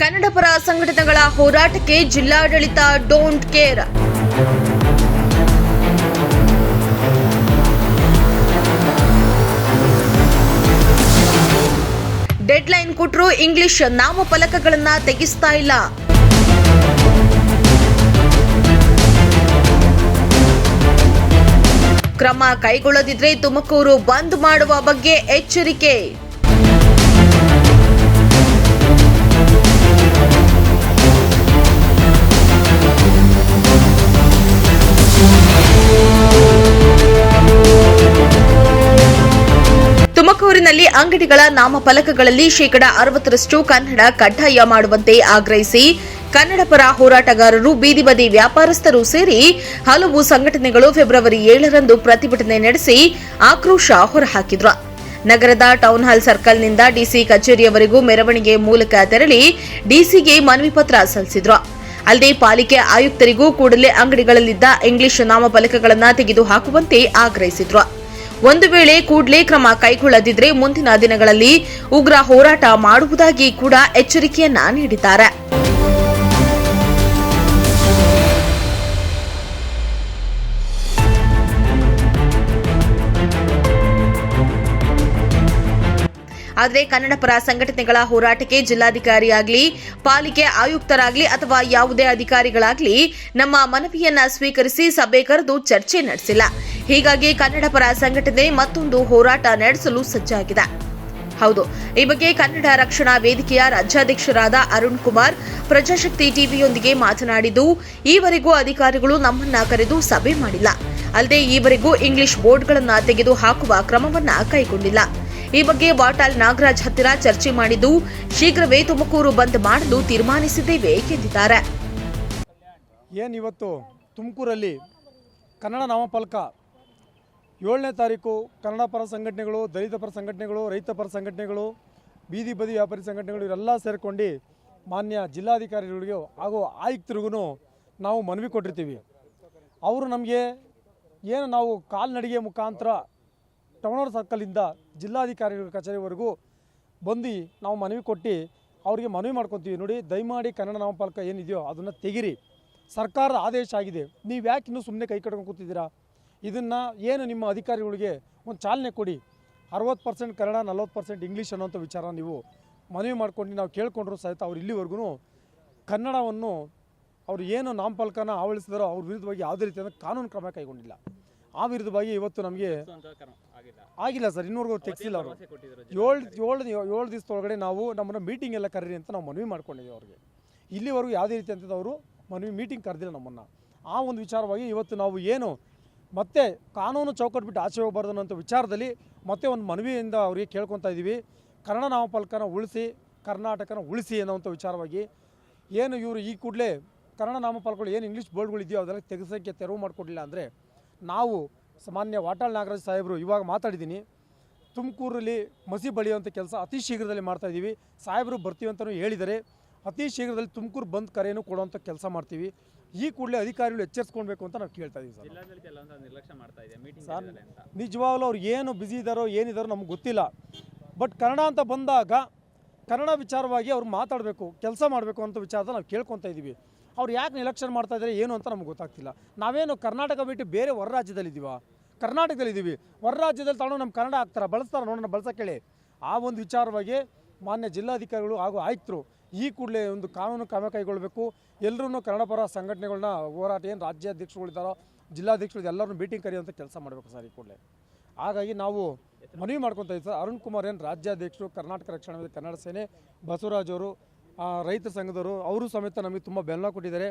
ಕನ್ನಡ ಪರ ಸಂಘಟನೆಗಳ ಹೋರಾಟಕ್ಕೆ ಜಿಲ್ಲಾಡಳಿತ ಡೋಂಟ್ ಕೇರ್ ಡೆಡ್ಲೈನ್ ಕೊಟ್ಟರು ಇಂಗ್ಲಿಷ್ ನಾಮಫಲಕಗಳನ್ನ ತೆಗೆಸ್ತಾ ಇಲ್ಲ. ಕ್ರಮ ಕೈಗೊಳ್ಳದಿದ್ರೆ ತುಮಕೂರು ಬಂದ್ ಮಾಡುವ ಬಗ್ಗೆ ಎಚ್ಚರಿಕೆ. ತುಮಕೂರಿನಲ್ಲಿ ಅಂಗಡಿಗಳ ನಾಮಫಲಕಗಳಲ್ಲಿ ಶೇಕಡ ಅರವತ್ತರಷ್ಟು ಕನ್ನಡ ಕಡ್ಡಾಯ ಮಾಡುವಂತೆ ಆಗ್ರಹಿಸಿ ಕನ್ನಡ ಪರ ಹೋರಾಟಗಾರರು ಬೀದಿ ಬದಿ ವ್ಯಾಪಾರಸ್ಥರು ಸೇರಿ ಹಲವು ಸಂಘಟನೆಗಳು ಫೆಬ್ರವರಿ ಏಳರಂದು ಪ್ರತಿಭಟನೆ ನಡೆಸಿ ಆಕ್ರೋಶ ಹೊರಹಾಕಿದ್ರು. ನಗರದ ಟೌನ್ ಹಾಲ್ ಸರ್ಕಲ್ನಿಂದ ಡಿಸಿ ಕಚೇರಿಯವರೆಗೂ ಮೆರವಣಿಗೆ ಮೂಲಕ ತೆರಳಿ ಡಿಸಿಗೆ ಮನವಿ ಪತ್ರ ಸಲ್ಲಿಸಿದ್ರು. ಅಲ್ಲದೆ ಪಾಲಿಕೆ ಆಯುಕ್ತರಿಗೂ ಕೂಡಲೇ ಅಂಗಡಿಗಳಲ್ಲಿದ್ದ ಇಂಗ್ಲಿಷ್ ನಾಮಫಲಕಗಳನ್ನು ತೆಗೆದುಹಾಕುವಂತೆ ಆಗ್ರಹಿಸಿದ್ರು. ಒಂದು ವೇಳೆ ಕೂಡಲೇ ಕ್ರಮ ಕೈಗೊಳ್ಳದಿದ್ರೆ ಮುಂದಿನ ದಿನಗಳಲ್ಲಿ ಉಗ್ರ ಹೋರಾಟ ಮಾಡುವುದಾಗಿ ಕೂಡ ಎಚ್ಚರಿಕೆಯನ್ನ ನೀಡಿದ್ದಾರೆ. ಆದರೆ ಕನ್ನಡ ಪರ ಸಂಘಟನೆಗಳ ಹೋರಾಟಕ್ಕೆ ಜಿಲ್ಲಾಧಿಕಾರಿಯಾಗಲಿ, ಪಾಲಿಕೆ ಆಯುಕ್ತರಾಗಲಿ ಅಥವಾ ಯಾವುದೇ ಅಧಿಕಾರಿಗಳಾಗಲಿ ನಮ್ಮ ಮನವಿಯನ್ನ ಸ್ವೀಕರಿಸಿ ಸಭೆ ಕರೆದು ಚರ್ಚೆ ನಡೆಸಿಲ್ಲ. ಹೀಗಾಗಿ ಕನ್ನಡ ಪರ ಸಂಘಟನೆ ಮತ್ತೊಂದು ಹೋರಾಟ ನಡೆಸಲು ಸಜ್ಜಾಗಿದೆ. ಹೌದು, ಈ ಬಗ್ಗೆ ಕನ್ನಡ ರಕ್ಷಣಾ ವೇದಿಕೆಯ ರಾಜ್ಯಾಧ್ಯಕ್ಷರಾದ ಅರುಣ್ ಕುಮಾರ್, ಪ್ರಜಾಶಕ್ತಿ ಟಿವಿಯೊಂದಿಗೆ ಮಾತನಾಡಿದ್ದು, ಈವರೆಗೂ ಅಧಿಕಾರಿಗಳು ನಮ್ಮನ್ನ ಕರೆದು ಸಭೆ ಮಾಡಿಲ್ಲ. ಅಲ್ಲದೆ ಈವರೆಗೂ ಇಂಗ್ಲಿಷ್ ಬೋರ್ಡ್ಗಳನ್ನು ತೆಗೆದು ಹಾಕುವ ಕ್ರಮವನ್ನ ಕೈಗೊಂಡಿಲ್ಲ. ಈ ಬಗ್ಗೆ ವಾಟಾಲ್ ನಾಗರಾಜ್ ಹತ್ತಿರ ಚರ್ಚೆ ಮಾಡಿದ್ದು, ಶೀಘ್ರವೇ ತುಮಕೂರು ಬಂದ್ ಮಾಡಲು ತೀರ್ಮಾನಿಸಿದ್ದೇವೆ ಎಂದಿದ್ದಾರೆ. ಏನು ಇವತ್ತು ತುಮಕೂರಲ್ಲಿ ಕನ್ನಡ ನಾಮಫಲಕ ಏಳನೇ ತಾರೀಕು ಕನ್ನಡ ಪರ ಸಂಘಟನೆಗಳು, ದಲಿತ ಪರ ಸಂಘಟನೆಗಳು, ರೈತ ಪರ ಸಂಘಟನೆಗಳು, ಬೀದಿ ಬದಿ ವ್ಯಾಪಾರಿ ಸಂಘಟನೆಗಳು ಇವರೆಲ್ಲ ಸೇರಿಕೊಂಡು ಮಾನ್ಯ ಜಿಲ್ಲಾಧಿಕಾರಿಗಳಿಗೆ ಹಾಗೂ ಆಯುಕ್ತರಿಗೂ ನಾವು ಮನವಿ ಕೊಟ್ಟಿರ್ತೀವಿ. ಅವರು ನಮಗೆ ಏನು ನಾವು ಕಾಲ್ನಡಿಗೆ ಮುಖಾಂತರ ಟೌನರ್ ಸರ್ಕಲಿಂದ ಜಿಲ್ಲಾಧಿಕಾರಿಗಳ ಕಚೇರಿವರೆಗೂ ಬಂದು ನಾವು ಮನವಿ ಕೊಟ್ಟು ಅವರಿಗೆ ಮನವಿ ಮಾಡ್ಕೊತೀವಿ. ನೋಡಿ, ದಯಮಾಡಿ ಕನ್ನಡ ನಾಮಫಲಕ ಏನಿದೆಯೋ ಅದನ್ನು ತೆಗಿರಿ. ಸರ್ಕಾರದ ಆದೇಶ ಆಗಿದೆ. ನೀವು ಯಾಕೆ ಇನ್ನೂ ಸುಮ್ಮನೆ ಕೈ ಕಟ್ಕೊಂಡು ಕೂತಿದ್ದೀರಾ? ಇದನ್ನು ಏನು ನಿಮ್ಮ ಅಧಿಕಾರಿಗಳಿಗೆ ಒಂದು ಚಾಲನೆ ಕೊಡಿ. ಅರವತ್ತು ಪರ್ಸೆಂಟ್ ಕನ್ನಡ, ನಲ್ವತ್ತು ಪರ್ಸೆಂಟ್ ಇಂಗ್ಲೀಷ್ ಅನ್ನೋಂಥ ವಿಚಾರ ನೀವು ಮನವಿ ಮಾಡ್ಕೊಂಡು ನಾವು ಕೇಳ್ಕೊಂಡ್ರು ಸಹಿತ ಅವ್ರು ಇಲ್ಲಿವರೆಗೂ ಕನ್ನಡವನ್ನು ಅವರು ಏನು ನಾಮಫಲಕನ ಆವಳಿಸಿದಾರೋ ಅವ್ರ ವಿರುದ್ಧವಾಗಿ ಯಾವುದೇ ರೀತಿಯಾದ ಕಾನೂನು ಕ್ರಮ ಕೈಗೊಂಡಿಲ್ಲ. ಆ ವಿರುದ್ಧವಾಗಿ ಇವತ್ತು ನಮಗೆ ಆಗಿಲ್ಲ ಸರ್ ಇನ್ನೂವರೆಗೂ ತೆಗ್ಸಿಲ್ಲ ಅವರು. ಏಳು ಏಳು ಏಳು ದಿವಸದೊಳಗಡೆ ನಾವು ನಮ್ಮನ್ನು ಮೀಟಿಂಗ್ ಎಲ್ಲ ಕರೀರಿ ಅಂತ ನಾವು ಮನವಿ ಮಾಡ್ಕೊಂಡಿದ್ದೀವಿ ಅವ್ರಿಗೆ. ಇಲ್ಲಿವರೆಗೂ ಯಾವುದೇ ರೀತಿ ಅಂತ ಅವರು ಮನವಿ ಮೀಟಿಂಗ್ ಕರೆದಿಲ್ಲ ನಮ್ಮನ್ನು. ಆ ಒಂದು ವಿಚಾರವಾಗಿ ಇವತ್ತು ನಾವು ಏನು ಮತ್ತೆ ಕಾನೂನು ಚೌಕಟ್ಟು ಬಿಟ್ಟು ಆಚೆ ಹೋಗಬಾರ್ದು ಅನ್ನೋಂಥ ವಿಚಾರದಲ್ಲಿ ಮತ್ತೆ ಒಂದು ಮನವಿಯಿಂದ ಅವರಿಗೆ ಕೇಳ್ಕೊತಾ ಇದ್ದೀವಿ. ಕನ್ನಡ ನಾಮಫಲಕನ ಉಳಿಸಿ, ಕರ್ನಾಟಕನ ಉಳಿಸಿ ಅನ್ನೋಂಥ ವಿಚಾರವಾಗಿ ಏನು ಇವರು ಈ ಕೂಡಲೇ ಕನ್ನಡ ನಾಮಫಲಕಗಳು ಏನು ಇಂಗ್ಲೀಷ್ ಬೋರ್ಡ್ಗಳಿದೆಯೋ ಅದೆಲ್ಲ ತೆಗೆಸೋಕ್ಕೆ ತೆರವು ಮಾಡಿಕೊಡಲಿಲ್ಲ ಅಂದರೆ ನಾವು ಸಾಮಾನ್ಯ ವಾಟಾಳ್ ನಾಗರಾಜ್ ಸಾಹೇಬರು ಇವಾಗ ಮಾತಾಡಿದ್ದೀನಿ. ತುಮಕೂರಲ್ಲಿ ಮಸಿ ಬಳಿಯುವಂಥ ಕೆಲಸ ಅತಿ ಶೀಘ್ರದಲ್ಲಿ ಮಾಡ್ತಾ ಇದ್ದೀವಿ. ಸಾಹೇಬರು ಬರ್ತೀವಿ ಅಂತಲೂ ಹೇಳಿದರೆ ಅತಿ ಶೀಘ್ರದಲ್ಲಿ ತುಮಕೂರು ಬಂದ್ ಕರೆಯನ್ನು ಕೊಡುವಂಥ ಕೆಲಸ ಮಾಡ್ತೀವಿ. ಈ ಕೂಡಲೇ ಅಧಿಕಾರಿಗಳು ಎಚ್ಚರಿಸ್ಕೊಳ್ಬೇಕು ಅಂತ ನಾವು ಕೇಳ್ತಾ ಇದ್ದೀವಿ ಸರ್. ನಿಜವಾಗ್ಲೂ ಅವ್ರು ಏನು ಬ್ಯುಸಿ ಇದ್ದಾರೋ ಏನಿದಾರೋ ನಮ್ಗೆ ಗೊತ್ತಿಲ್ಲ. ಬಟ್ ಕನ್ನಡ ಅಂತ ಬಂದಾಗ ಕನ್ನಡ ವಿಚಾರವಾಗಿ ಅವ್ರು ಮಾತಾಡಬೇಕು ಕೆಲಸ ಮಾಡಬೇಕು ಅಂತ ವಿಚಾರದ ನಾವು ಕೇಳ್ಕೊತಾ ಇದ್ದೀವಿ. ಅವ್ರು ಯಾಕೆ ನಿಲಕ್ಷಣ ಮಾಡ್ತಾ ಇದ್ದಾರೆ ಏನು ಅಂತ ನಮ್ಗೆ ಗೊತ್ತಾಗ್ತಿಲ್ಲ. ನಾವೇನು ಕರ್ನಾಟಕ ಬಿಟ್ಟು ಬೇರೆ ಹೊರ ರಾಜ್ಯದಲ್ಲಿದ್ದೀವ ಕರ್ನಾಟಕದಲ್ಲಿದ್ದೀವಿ. ಹೊರ ರಾಜ್ಯದಲ್ಲಿ ತಗೊಂಡು ನಮ್ಮ ಕನ್ನಡ ಆಗ್ತಾರ ಬಳಸ್ತಾರೆ? ನೋಡೋಣ ಬಳಸೋಕ್ಕೇಳಿ ಆ ಒಂದು ವಿಚಾರವಾಗಿ ಮಾನ್ಯ ಜಿಲ್ಲಾಧಿಕಾರಿಗಳು ಹಾಗೂ ಆಯುಕ್ತರು ಈ ಕೂಡಲೇ ಒಂದು ಕಾನೂನು ಕ್ರಮ ಕೈಗೊಳ್ಳಬೇಕು ಎಲ್ಲರೂ ಕನ್ನಡ ಪರ ಸಂಘಟನೆಗಳನ್ನ ಹೋರಾಟ ಏನು ರಾಜ್ಯಾಧ್ಯಕ್ಷರುಗಳಿದ್ದಾರೋ, ಜಿಲ್ಲಾಧ್ಯಕ್ಷರು ಎಲ್ಲರನ್ನೂ ಮೀಟಿಂಗ್ ಕರೆಯುವಂಥ ಕೆಲಸ ಮಾಡಬೇಕು ಸರ್ ಈ ಕೂಡಲೇ. ಹಾಗಾಗಿ ನಾವು ಮನವಿ ಮಾಡ್ಕೊತಾ ಇದ್ದೀವಿ ಸರ್. ಅರುಣ್ ಕುಮಾರ್ ಏನು ರಾಜ್ಯಾಧ್ಯಕ್ಷರು, ಕರ್ನಾಟಕ ರಕ್ಷಣಾ ಕನ್ನಡ ಸೇನೆ, ಬಸವರಾಜ್ ಅವರು ರೈತ ಸಂಘದವರು ಅವರು ಸಮೇತ ನಮಗೆ ತುಂಬ ಬೆಂಬಲ ಕೊಟ್ಟಿದ್ದಾರೆ.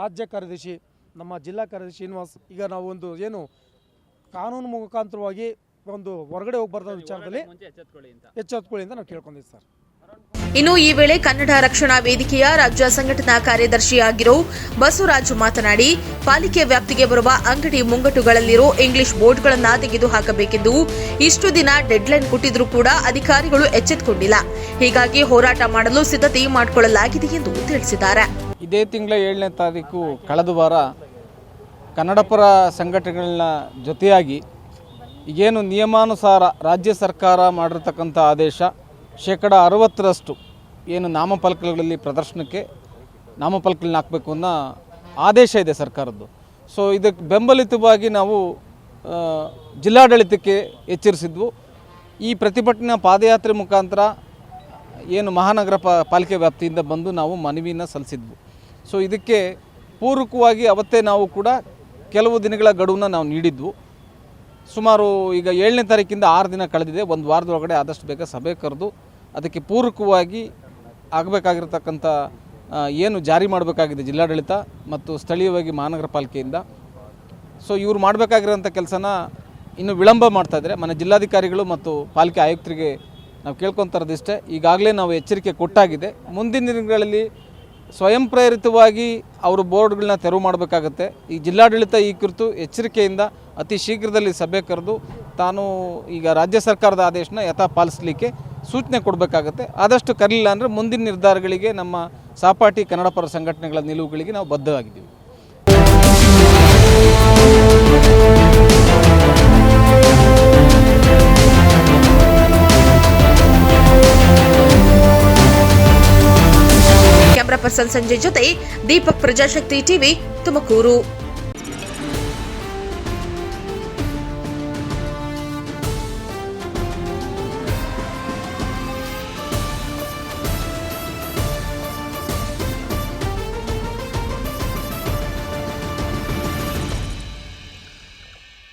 ರಾಜ್ಯ ಕಾರ್ಯದರ್ಶಿ ನಮ್ಮ ಜಿಲ್ಲಾ ಕಾರ್ಯದರ್ಶಿ ಶ್ರೀನಿವಾಸ್ ಈಗ ನಾವು ಒಂದು ಏನು ಕಾನೂನು ಮುಖಾಂತರವಾಗಿ ಒಂದು ಹೊರಗಡೆ ಹೋಗ್ಬಾರ್ದ ವಿಚಾರದಲ್ಲಿ ಎಚ್ಚೆತ್ಕೊಳ್ಳಿ ಅಂತ. ನಾವು ಕೇಳ್ಕೊಂಡಿದ್ದೀವಿ ಸರ್. ಇನ್ನು ಈ ವೇಳೆ ಕನ್ನಡ ರಕ್ಷಣಾ ವೇದಿಕೆಯ ರಾಜ್ಯ ಸಂಘಟನಾ ಕಾರ್ಯದರ್ಶಿಯಾಗಿರೋ ಬಸವರಾಜು ಮಾತನಾಡಿ, ಪಾಲಿಕೆ ವ್ಯಾಪ್ತಿಗೆ ಬರುವ ಅಂಗಡಿ ಮುಂಗಟ್ಟುಗಳಲ್ಲಿರೋ ಇಂಗ್ಲಿಷ್ ಬೋರ್ಡ್ಗಳನ್ನು ತೆಗೆದುಹಾಕಬೇಕೆಂದು ಇಷ್ಟು ದಿನ ಡೆಡ್ಲೈನ್ ಕೊಟ್ಟಿದ್ರೂ ಕೂಡ ಅಧಿಕಾರಿಗಳು ಎಚ್ಚೆತ್ತುಕೊಂಡಿಲ್ಲ ಹೀಗಾಗಿ ಹೋರಾಟ ಮಾಡಲು ಸಿದ್ಧತೆ ಮಾಡಿಕೊಳ್ಳಲಾಗಿದೆ ಎಂದು ತಿಳಿಸಿದ್ದಾರೆ. ಇದೇ ತಿಂಗಳ ಏಳನೇ ತಾರೀಕು ಕಳೆದ ವಾರ ಕನ್ನಡಪರ ಸಂಘಟನೆಗಳನ್ನ ಜೊತೆಯಾಗಿ ಏನು ನಿಯಮಾನುಸಾರ ರಾಜ್ಯ ಸರ್ಕಾರ ಮಾಡಿರ್ತಕ್ಕಂಥ ಆದೇಶ ಶೇಕಡ ಅರವತ್ತರಷ್ಟು ಏನು ನಾಮಫಲಕಗಳಲ್ಲಿ ಪ್ರದರ್ಶನಕ್ಕೆ ನಾಮಫಲಕಗಳನ್ನ ಹಾಕಬೇಕು ಅನ್ನೋ ಆದೇಶ ಇದೆ ಸರ್ಕಾರದ್ದು. ಸೊ ಇದಕ್ಕೆ ಬೆಂಬಲಿತವಾಗಿ ನಾವು ಜಿಲ್ಲಾಡಳಿತಕ್ಕೆ ಎಚ್ಚರಿಸಿದ್ವು. ಈ ಪ್ರತಿಭಟನೆ ಪಾದಯಾತ್ರೆ ಮುಖಾಂತರ ಏನು ಮಹಾನಗರ ಪಾಲಿಕೆ ವ್ಯಾಪ್ತಿಯಿಂದ ಬಂದು ನಾವು ಮನವಿಯನ್ನು ಸಲ್ಲಿಸಿದ್ವು. ಸೊ ಇದಕ್ಕೆ ಪೂರಕವಾಗಿ ಅವತ್ತೇ ನಾವು ಕೂಡ ಕೆಲವು ದಿನಗಳ ಗಡುವನ್ನ ನಾವು ನೀಡಿದ್ವು. ಸುಮಾರು ಈಗ ಏಳನೇ ತಾರೀಕಿಂದ ಆರು ದಿನ ಕಳೆದಿದೆ. ಒಂದು ವಾರದೊಳಗಡೆ ಆದಷ್ಟು ಬೇಗ ಸಭೆ ಕರೆದು ಅದಕ್ಕೆ ಪೂರಕವಾಗಿ ಆಗಬೇಕಾಗಿರ್ತಕ್ಕಂಥ ಏನು ಜಾರಿ ಮಾಡಬೇಕಾಗಿದೆ ಜಿಲ್ಲಾಡಳಿತ ಮತ್ತು ಸ್ಥಳೀಯವಾಗಿ ಮಹಾನಗರ ಪಾಲಿಕೆಯಿಂದ. ಸೊ ಇವರು ಮಾಡಬೇಕಾಗಿರೋಂಥ ಕೆಲಸನ ಇನ್ನು ವಿಳಂಬ ಮಾಡ್ತಾ ಇದ್ದರೆ. ಮನೆ ಜಿಲ್ಲಾಧಿಕಾರಿಗಳು ಮತ್ತು ಪಾಲಿಕೆ ಆಯುಕ್ತರಿಗೆ ನಾವು ಕೇಳ್ಕೊತಾರದಿಷ್ಟೇ ಈಗಾಗಲೇ ನಾವು ಎಚ್ಚರಿಕೆ ಕೊಟ್ಟಾಗಿದೆ. ಮುಂದಿನ ದಿನಗಳಲ್ಲಿ ಸ್ವಯಂ ಪ್ರೇರಿತವಾಗಿ ಅವರು ಬೋರ್ಡ್ಗಳನ್ನ ತೆರವು ಮಾಡಬೇಕಾಗತ್ತೆ. ಈ ಜಿಲ್ಲಾಡಳಿತ ಈ ಕುರಿತು ಎಚ್ಚರಿಕೆಯಿಂದ ಅತಿ ಶೀಘ್ರದಲ್ಲಿ ಸಭೆ ಕರೆದು ತಾನು ಈಗ ರಾಜ್ಯ ಸರ್ಕಾರದ ಆದೇಶನ ಯಥಾ ಪಾಲಿಸಲಿಕ್ಕೆ ಸೂಚನೆ ಕೊಡಬೇಕಾಗತ್ತೆ. ಆದಷ್ಟು ಕರೀಲಿಲ್ಲ ಅಂದರೆ ಮುಂದಿನ ನಿರ್ಧಾರಗಳಿಗೆ ನಮ್ಮ ಸಾಪಾಟಿ ಕನ್ನಡ ಪರ ಸಂಘಟನೆಗಳ ನಿಲುವುಗಳಿಗೆ ನಾವು ಬದ್ಧವಾಗಿದ್ದೀವಿ ಕ್ಯಾಮರಾ ಪರ್ಸನ್ ಸಂಜಯ್ ಜೊತೆ ದೀಪಕ್ ಪ್ರಜಾಶಕ್ತಿ ಟಿವಿ ತುಮಕೂರು